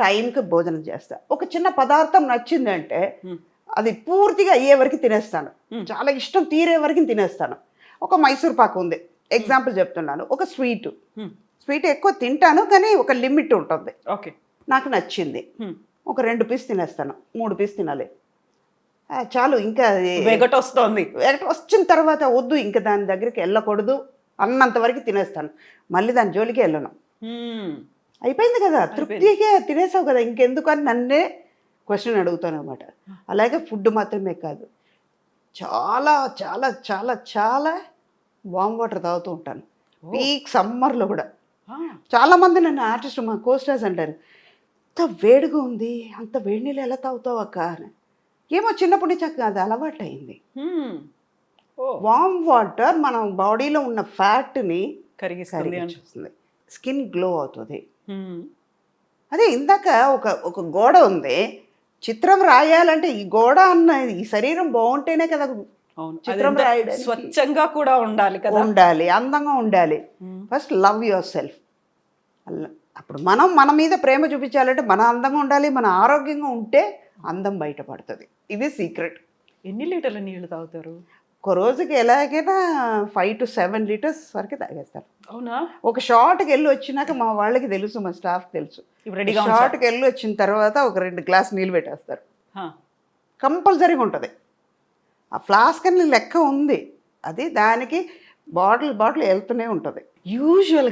టైంకి భోజనం చేస్తా. ఒక చిన్న పదార్థం నచ్చిందంటే. అది పూర్తిగా అయ్యే వరకు తినేస్తాను. చాలా ఇష్టం తీరే వరకు తినేస్తాను. ఒక మైసూర్ పాకు ఉంది. ఎగ్జాంపుల్ చెప్తున్నాను. ఒక స్వీట్. స్వీట్ ఎక్కువ తింటాను కానీ ఒక లిమిట్ ఉంటుంది. ఓకే. నాకు నచ్చింది. ఒక రెండు పీస్ తినేస్తాను. మూడు పీస్ తినాలి. చాలు. ఇంకా వెగట్ వస్తోంది. ఎక్కడ వచ్చిన తర్వాత వద్దు. ఇంకా దాని దగ్గరికి వెళ్ళకూడదు. అన్నంత వరకు తినేస్తాను. మళ్ళీ దాని జోలికి వెళ్ళను. అయిపోయింది కదా తృప్తిగా తినేసావు కదా ఇంకెందుకు అని నన్నే క్వశ్చన్ అడుగుతాను అనమాట అలాగే ఫుడ్ మాత్రమే కాదు చాలా చాలా చాలా చాలా వామ్ వాటర్ తాగుతూ ఉంటాను. పీక్ సమ్మర్లో కూడా. చాలామంది నన్ను ఆర్టిస్ట్ మా కోస్టర్స్ అంటారు. అంత వేడిగా ఉంది అంత వేడి నీళ్ళు ఎలా తాగుతావు అక్క? అని. ఏమో చిన్నప్పటి నుంచి నాకు అది అలవాటు అయింది. వామ్ వాటర్ మన బాడీలో ఉన్న ఫ్యాట్ని కరిగిస్తుంది అంట కరిగించేస్తుంది స్కిన్ గ్లో అవుతుంది. అదే ఇందాక ఒక ఒక గోడ ఉంది. చిత్రం రాయాలంటే ఈ గోడ అన్న ఈ శరీరం బాగుంటేనే కదా చిత్రం రాయడానికి- స్వచ్ఛంగా కూడా ఉండాలి కదా. ఉండాలి అందంగా ఉండాలి. First love yourself. అప్పుడు మనం మన మీద ప్రేమ చూపించాలంటే మన అందంగా ఉండాలి మన ఆరోగ్యంగా ఉంటే అందం బయటపడుతుంది. ఇది సీక్రెట్. ఎన్ని లీటర్ల నీళ్ళు తాగుతారు? ఒక రోజుకి ఎలాగైనా ఫైవ్ టు సెవెన్ లీటర్స్ వరకు తాగేస్తారు. అవునా? ఒక షార్ట్కి వెళ్ళి వచ్చినాక మా వాళ్ళకి తెలుసు మా స్టాఫ్కి తెలుసు. ఇప్పుడు షార్ట్కి వెళ్ళి వచ్చిన తర్వాత ఒక రెండు గ్లాస్ నీళ్ళు పెట్టేస్తారు. కంపల్సరీగా ఉంటుంది. ఆ ఫ్లాస్క్ అని లెక్క ఉంది. అది దానికి బాటిల్ బాటిల్ వెళ్తూనే ఉంటుంది. యూజువల్